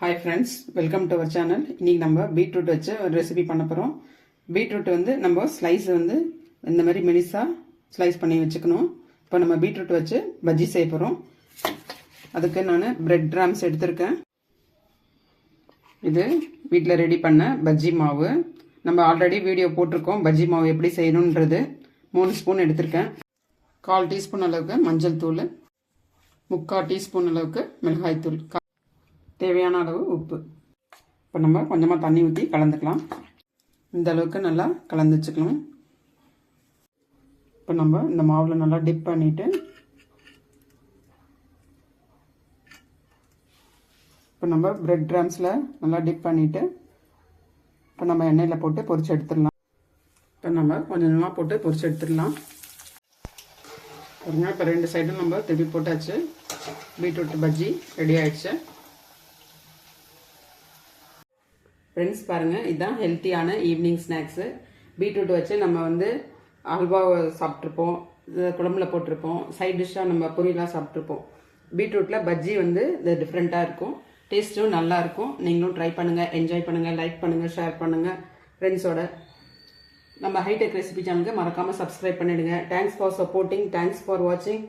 Hi friends welcome to our channel இன்றைக்கி நம்ம beetroot வச்சு ஒரு ரெசிபி பண்ண போகிறோம் பீட்ரூட் வந்து நம்ம ஸ்லைஸ் வந்து இந்த மாதிரி மெலிசாக ஸ்லைஸ் பண்ணி வச்சுக்கணும். இப்போ நம்ம பீட்ரூட் வச்சு பஜ்ஜி செய்ய போகிறோம் அதுக்கு நான் பிரெட் ராம்ஸ் எடுத்திருக்கேன். இது வீட்டில் ரெடி பண்ண பஜ்ஜி மாவு. நம்ம ஆல்ரெடி வீடியோ போட்டிருக்கோம். பஜ்ஜி மாவு எப்படி செய்யணுன்றது மூணு ஸ்பூன் எடுத்திருக்கேன். கால் டீஸ்பூன் அளவுக்கு மஞ்சள் தூள். முக்கால் டீஸ்பூன் அளவுக்கு மிளகாய் தூள். தேவையான அளவு உப்பு. இப்போ நம்ம கொஞ்சமாக தண்ணி ஊற்றி கலந்துக்கலாம். இந்த அளவுக்கு நல்லா கலந்து வச்சுக்கலாம் இப்போ நம்ம இந்த மாவில் நல்லா டிப் பண்ணிவிட்டு இப்போ நம்ம பிரெட் ட்ராம்ஸில் நல்லா டிப் பண்ணிவிட்டு இப்போ நம்ம எண்ணெயில் போட்டு பொரிச்சு எடுத்துடலாம். இப்போ நம்ம கொஞ்சம் கொஞ்சமாக போட்டு பொரிச்சு எடுத்துடலாம். பாருங்க இப்போ ரெண்டு சைடும் நம்ம திருப்பி போட்டாச்சு. பீட்ரூட் பஜ்ஜி ரெடி ஆகிடுச்சு ஃப்ரெண்ட்ஸ் பாருங்கள் இதுதான் ஹெல்த்தியான ஈவினிங் ஸ்நாக்ஸு பீட்ரூட் வச்சு நம்ம வந்து அல்வா சாப்பிட்ருப்போம் குழம்புல போட்டிருப்போம் சைட் டிஷ்ஷாக நம்ம பொரியலாக சாப்பிட்ருப்போம் பீட்ரூட்டில் பஜ்ஜி வந்து இது டிஃப்ரெண்ட்டாக இருக்கும். டேஸ்ட்டும் நல்லாயிருக்கும் நீங்களும் ட்ரை பண்ணுங்கள் என்ஜாய் பண்ணுங்கள் லைக் பண்ணுங்கள் ஷேர் பண்ணுங்கள் ஃப்ரெண்ட்ஸோட நம்ம ஹைடெக் ரெசிபி சேனலுக்கு மறக்காமல் சப்ஸ்கிரைப் பண்ணிவிடுங்க thanks for supporting thanks for வாட்சிங்